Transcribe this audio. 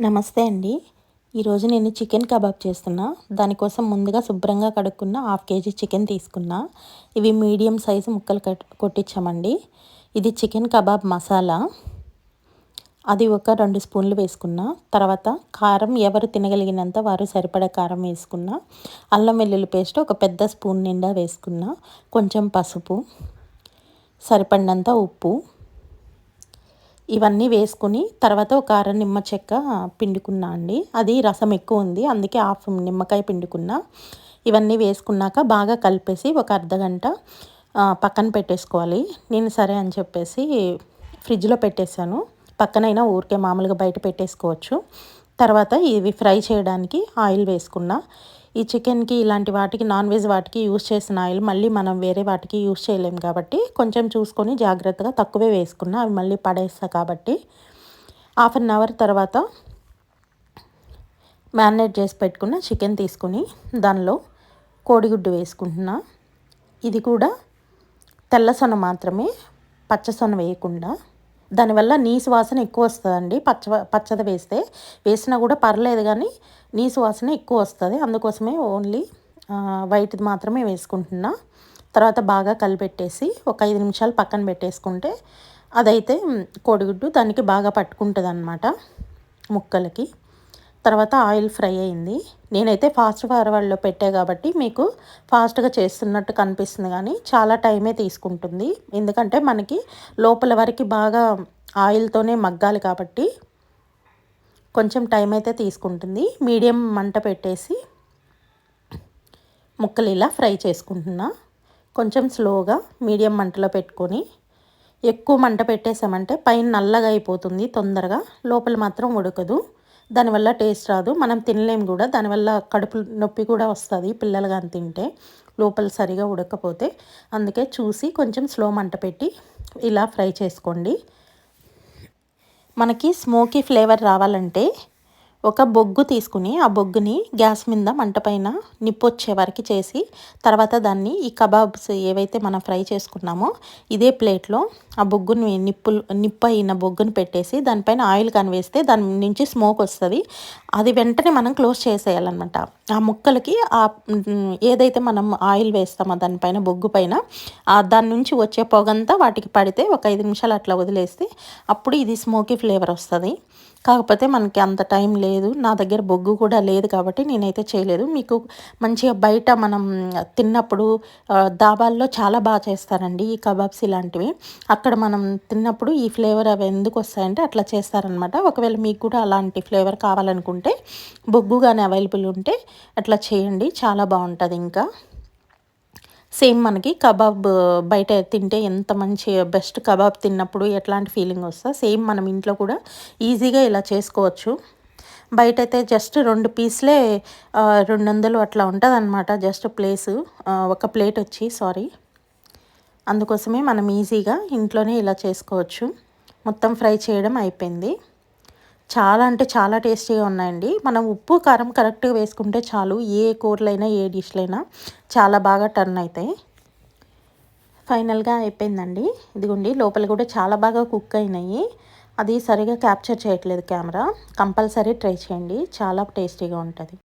నమస్తే అండి. ఈరోజు నేను చికెన్ కబాబ్ చేస్తున్నా. దానికోసం ముందుగా శుభ్రంగా కడుక్కున్న హాఫ్ కేజీ చికెన్ తీసుకున్నా. ఇవి మీడియం సైజు ముక్కలు కట్ కొట్టించామండి. ఇది చికెన్ కబాబ్ మసాలా. అది ఒక రెండు స్పూన్లు వేసుకున్నా. తర్వాత కారం ఎవరు తినగలిగినంత వారు సరిపడే కారం వేసుకున్న. అల్లం వెల్లుల్లి పేస్ట్ ఒక పెద్ద స్పూన్ నిండా వేసుకున్నా. కొంచెం పసుపు. సరిపడినంత ఉప్పు. ఇవన్నీ వేసుకుని తర్వాత ఒక అర నిమ్మ చెక్క పిండుకున్నా అండి. అది రసం ఎక్కువ ఉంది అందుకే హాఫ్ నిమ్మకాయ పిండుకున్నా. ఇవన్నీ వేసుకున్నాక బాగా కలిపేసి ఒక అర్ధ గంట పక్కన పెట్టేసుకోవాలి. నేను సరే అని చెప్పేసి ఫ్రిడ్జ్లో పెట్టేశాను. పక్కనైనా ఊరికే మామూలుగా బయట పెట్టేసుకోవచ్చు. తర్వాత ఇవి ఫ్రై చేయడానికి ఆయిల్ వేసుకున్నా. ఈ చికెన్కి ఇలాంటి వాటికి నాన్ వెజ్ వాటికి యూస్ చేసిన ఆయిల్ మళ్ళీ మనం వేరే వాటికి యూస్ చేయలేము కాబట్టి కొంచెం చూసుకొని జాగ్రత్తగా తక్కువే వేసుకున్నా అవి మళ్ళీ పడేస్తా కాబట్టి హాఫ్ అన్ అవర్ తర్వాత మ్యారినేట్ చేసి పెట్టుకున్న చికెన్ తీసుకుని దానిలో కోడిగుడ్డు వేసుకుంటున్నా. ఇది కూడా తెల్లసొన మాత్రమే పచ్చసొన వేయకుండా దానివల్ల నీసు వాసన ఎక్కువ వస్తుందండి. పచ్చ పచ్చది వేస్తే. వేసినా కూడా పర్లేదు కానీ నీసు వాసన ఎక్కువ వస్తుంది. అందుకోసమే ఓన్లీ వైట్ది మాత్రమే వేసుకుంటున్నా. తర్వాత బాగా కలిపెట్టేసి ఒక ఐదు నిమిషాలు పక్కన పెట్టేసుకుంటే అదైతే కోడిగుడ్డు దానికి బాగా పట్టుకుంటుంది అనమాట ముక్కలకి. తర్వాత ఆయిల్ ఫ్రై అయింది. నేనైతే ఫాస్ట్ ఫార్వర్డ్లో పెట్టే కాబట్టి మీకు ఫాస్ట్గా చేస్తున్నట్టు కనిపిస్తుంది కానీ చాలా టైమే తీసుకుంటుంది. ఎందుకంటే మనకి లోపల వరకు బాగా ఆయిల్తోనే మగ్గాలి కాబట్టి కొంచెం టైం అయితే తీసుకుంటుంది. మీడియం మంట పెట్టేసి ముక్కలు ఇలా ఫ్రై చేసుకుంటున్నా. కొంచెం స్లోగా మీడియం మంటలో పెట్టుకొని ఎక్కువ మంట పెట్టేసామంటే పైన నల్లగా అయిపోతుంది తొందరగా. లోపల మాత్రం ఉడకదు. దానివల్ల టేస్ట్ రాదు. మనం తినలేము కూడా. దానివల్ల కడుపు నొప్పి కూడా వస్తుంది. పిల్లలు కానీ తింటే లోపల సరిగా ఉడకపోతే. అందుకే చూసి కొంచెం స్లో మంట పెట్టి ఇలా ఫ్రై చేసుకోండి. మనకి స్మోకీ ఫ్లేవర్ రావాలంటే ఒక బొగ్గు తీసుకుని ఆ బొగ్గుని గ్యాస్ మీద మంట పైన నిప్పు వచ్చే వరకు చేసి తర్వాత దాన్ని ఈ కబాబ్స్ ఏవైతే మనం ఫ్రై చేసుకున్నామో ఇదే ప్లేట్లో ఆ బొగ్గుని నిప్పు నిప్పు అయిన బొగ్గుని పెట్టేసి దానిపైన ఆయిల్ కానివేస్తే దాని నుంచి స్మోక్ వస్తుంది. అది వెంటనే మనం క్లోజ్ చేసేయాలన్నమాట. ఆ ముక్కలకి ఆ ఏదైతే మనం ఆయిల్ వేస్తామో దానిపైన బొగ్గు పైన దాని నుంచి వచ్చే పొగంతా వాటికి పడితే ఒక ఐదు నిమిషాలు అట్లా వదిలేస్తే అప్పుడు ఇది స్మోకీ ఫ్లేవర్ వస్తుంది. కాకపోతే మనకి అంత టైం లేదు. నా దగ్గర బొగ్గు కూడా లేదు కాబట్టి నేనైతే చేయలేదు. మీకు మంచిగా బయట మనం తిన్నప్పుడు దాబాల్లో చాలా బాగా చేస్తారండి ఈ కబాబ్స్ ఇలాంటివి. అక్కడ మనం తిన్నప్పుడు ఈ ఫ్లేవర్ అవి ఎందుకు వస్తాయంటే అట్లా చేస్తారనమాట ఒకవేళ మీకు కూడా అలాంటి ఫ్లేవర్ కావాలనుకుంటే బొగ్గు కానీ అవైలబుల్ ఉంటే అట్లా చేయండి. చాలా బాగుంటుంది ఇంకా. సేమ్ మనకి కబాబ్ బయట తింటే ఎంత మంచి బెస్ట్ కబాబ్ తిన్నప్పుడు ఎట్లాంటి ఫీలింగ్ వస్తా? సేమ్ మనం ఇంట్లో కూడా ఈజీగా ఇలా చేసుకోవచ్చు. బయట అయితే జస్ట్ రెండు పీస్లే రెండు వందలు అట్లా ఉంటుంది అనమాట జస్ట్ ప్లేసు. ఒక ప్లేట్ వచ్చి సారీ. అందుకోసమే మనం ఈజీగా ఇంట్లోనే ఇలా చేసుకోవచ్చు. మొత్తం ఫ్రై చేయడం అయిపోయింది. చాలా అంటే చాలా టేస్టీగా ఉన్నాయండి. మనం ఉప్పు కారం కరెక్ట్గా వేసుకుంటే చాలు. ఏ కూరలైనా ఏ డిష్లైనా చాలా బాగా టర్న్ అవుతాయి ఫైనల్గా అయిపోయిందండి. ఇదిగోండి లోపల కూడా చాలా బాగా కుక్ అయినాయి. అది సరిగా క్యాప్చర్ చేయట్లేదు కెమెరా. కంపల్సరీ ట్రై చేయండి. చాలా టేస్టీగా ఉంటుంది.